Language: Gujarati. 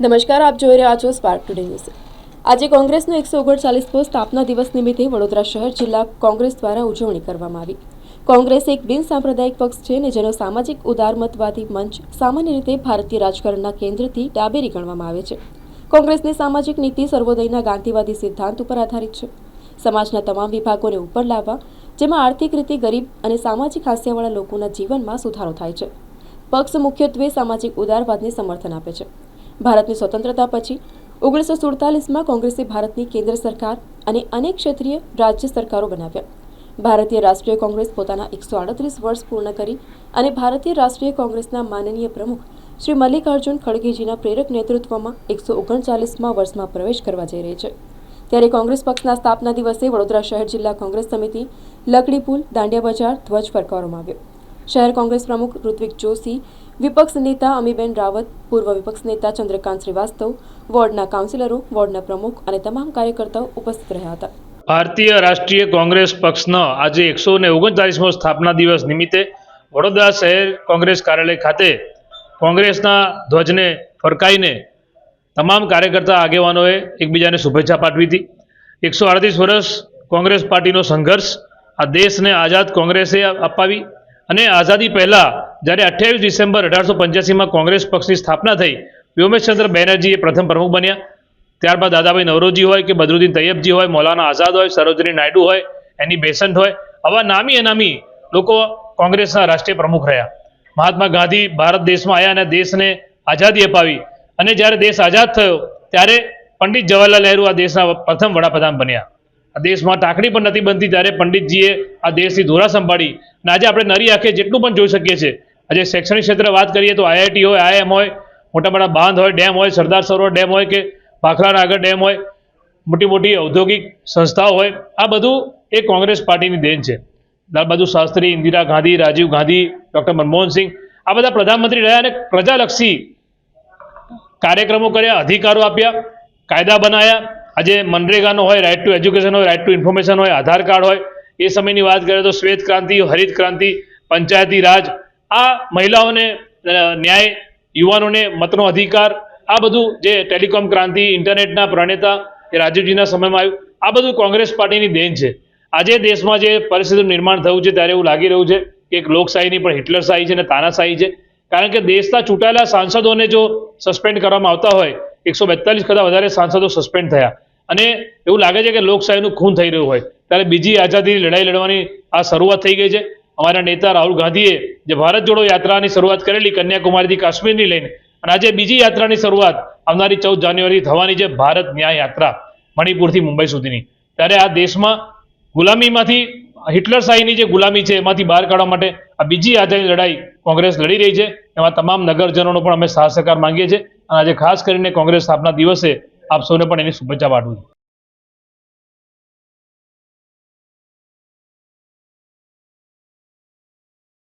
નમસ્કાર, આપ જોઈ રહ્યા છો સ્પાર્ક ટુડે ન્યૂઝ આજે કોંગ્રેસનો એકસો ઓગણચાલીસમો સ્થાપના દિવસ નિમિત્તે વડોદરા શહેર જિલ્લા કોંગ્રેસ દ્વારા ઉજવણી કરવામાં આવી. કોંગ્રેસ એક બિન સાંપ્રદાયિક પક્ષ છે અને જેનો સામાજિક ઉદારમતવાદી મંચ સામાન્ય રીતે ભારતીય રાજકારણના કેન્દ્રથી ડાબેરી ગણવામાં આવે છે. કોંગ્રેસની સામાજિક નીતિ સર્વોદયના ગાંધીવાદી સિદ્ધાંત ઉપર આધારિત છે. સમાજના તમામ વિભાગોને ઉપર લાવવા, જેમાં આર્થિક રીતે ગરીબ અને સામાજિક હાસ્યવાળા લોકોના જીવનમાં સુધારો થાય છે. પક્ષ મુખ્યત્વે સામાજિક ઉદારવાદને સમર્થન આપે છે. ભારતની સ્વતંત્રતા પછી ઓગણીસો સુડતાલીસમાં કોંગ્રેસે ભારતની કેન્દ્ર સરકાર અને અનેક ક્ષેત્રીય રાજ્ય સરકારો બનાવ્યા. ભારતીય રાષ્ટ્રીય કોંગ્રેસ પોતાના એકસો આડત્રીસ વર્ષ પૂર્ણ કરી અને ભારતીય રાષ્ટ્રીય કોંગ્રેસના માનનીય પ્રમુખ શ્રી મલ્લિકાર્જુન ખડગેજીના પ્રેરક નેતૃત્વમાં એકસો ઓગણચાલીસમાં વર્ષમાં પ્રવેશ કરવા જઈ રહી છે. ત્યારે કોંગ્રેસ પક્ષના સ્થાપના દિવસે વડોદરા શહેર જિલ્લા કોંગ્રેસ સમિતિ લકડી પુલ દાંડિયા બજાર ધ્વજ ફરકાવવામાં આવ્યો. શહેર કોંગ્રેસ પ્રમુખ ઋત્વિક જોશી, વિપક્ષ નેતા અમીબેન રાવત, પૂર્વ વિપક્ષ નેતા ચંદ્રકાંત શ્રીવાસ્તવ, વોર્ડના કાઉન્સિલરો, વોર્ડના પ્રમુખ અને તમામ કાર્યકર્તાઓ ઉપસ્થિત રહ્યા હતા. ભારતીય રાષ્ટ્રીય કોંગ્રેસ પક્ષનો આજે એકસો ને ઓગણચાલીસમો સ્થાપના દિવસ નિમિત્તે વડોદરા શહેર કોંગ્રેસ કાર્યાલય ખાતે કોંગ્રેસના ધ્વજને ફરકાઈને તમામ કાર્યકર્તા આગેવાનોએ એકબીજાને શુભેચ્છા પાઠવી હતી. એકસો અડતીસ વર્ષ કોંગ્રેસ પાર્ટીનો સંઘર્ષ આ દેશને આઝાદ કોંગ્રેસે અપાવી. અને આઝાદી પહેલાં જ્યારે અઠ્યાવીસ ડિસેમ્બર અઢારસો પંચ્યાસીમાં કોંગ્રેસ પક્ષની સ્થાપના થઈ, વ્યોમેશચંદ્ર બેનર્જી એ પ્રથમ પ્રમુખ બન્યા. ત્યારબાદ દાદાભાઈ નવરોજી હોય કે બદરુદ્દીન તૈયબજી હોય, મૌલાના આઝાદ હોય, સરોજની નાયડુ હોય, એની બેસન્ટ હોય, આવા નામી અનામી લોકો કોંગ્રેસના રાષ્ટ્રીય પ્રમુખ રહ્યા. મહાત્મા ગાંધી ભારત દેશમાં આવ્યા અને દેશને આઝાદી અપાવી. અને જ્યારે દેશ આઝાદ થયો, ત્યારે પંડિત જવાહરલાલ નહેરુ આ દેશના પ્રથમ વડાપ્રધાન બન્યા. દેશમાં ટાંકણી પણ નથી બનતી ત્યારે પંડિતજીએ આ દેશની ધોરા સંભાળી અને આજે આપણે નરી આંખે જેટલું પણ જોઈ શકીએ છીએ. આજે શૈક્ષણિક ક્ષેત્રે વાત કરીએ તો આઈઆઈટી હોય આઈએમ હોય મોટા મોટા બાંધ હોય, ડેમ હોય, સરદાર સરોવર ડેમ હોય કે ભાખરાના આગળ ડેમ હોય મોટી મોટી ઔદ્યોગિક સંસ્થાઓ હોય, આ બધું એ કોંગ્રેસ પાર્ટીની દેન છે. લાલબહાદુર શાસ્ત્રી, ઇન્દિરા ગાંધી, રાજીવ ગાંધી, ડૉક્ટર મનમોહન સિંહ, આ બધા પ્રધાનમંત્રી રહ્યા અને પ્રજાલક્ષી કાર્યક્રમો કર્યા, અધિકારો આપ્યા, કાયદા બનાવ્યા આજે મનરેગાનો હોય રાઇટ ટુ એજ્યુકેશન હોય રાઇટ ટુ ઇન્ફોર્મેશન હોય, આધાર કાર્ડ હોય, એ સમયની વાત કરીએ તો શ્વેત ક્રાંતિ, હરિત ક્રાંતિ, પંચાયતી રાજ, આ મહિલાઓને ન્યાય, યુવાનોને મતનો અધિકાર, આ બધું જે ટેલિકોમ ક્રાંતિ, ઇન્ટરનેટના પ્રણેતા, એ રાજીવજીના સમયમાં આવ્યું. આ બધું કોંગ્રેસ પાર્ટીની દેન છે. આજે દેશમાં જે પરિસ્થિતિનું નિર્માણ થયું છે, ત્યારે એવું લાગી રહ્યું છે કે એક લોકશાહીની પણ હિટલરશાહી છે અને તાનાશાહી છે. કારણ કે દેશના ચૂંટાયેલા સાંસદોને જો સસ્પેન્ડ કરવામાં આવતા હોય, એકસો બેતાલીસ કરતાં વધારે સાંસદો સસ્પેન્ડ થયા. અને એવું લાગે છે કે લોકશાહીનું ખૂન થઈ રહ્યું હોય. ત્યારે બીજી આઝાદીની લડાઈ લડવાની આ શરૂઆત થઈ ગઈ છે. અમારા નેતા રાહુલ ગાંધીએ જે ભારત જોડો યાત્રાની શરૂઆત કરેલી કન્યાકુમારીથી કાશ્મીરની લઈને અને આજે બીજી યાત્રાની શરૂઆત આવનારી ચૌદ જાન્યુઆરી થવાની છે ભારત ન્યાય યાત્રા મણિપુરથી મુંબઈ સુધીની. ત્યારે આ દેશમાં ગુલામીમાંથી હિટલરશાહીની જે ગુલામી છે એમાંથી બહાર કાઢવા માટે આ બીજી આઝાદી લડાઈ કોંગ્રેસ લડી રહી છે. એમાં તમામ નગરજનોનો પણ અમે સાથ સહકાર માંગીએ છીએ. અને આજે ખાસ કરીને કોંગ્રેસ સ્થાપના દિવસે આપ સૌને પણ એની શુભેચ્છા પાઠવું છું.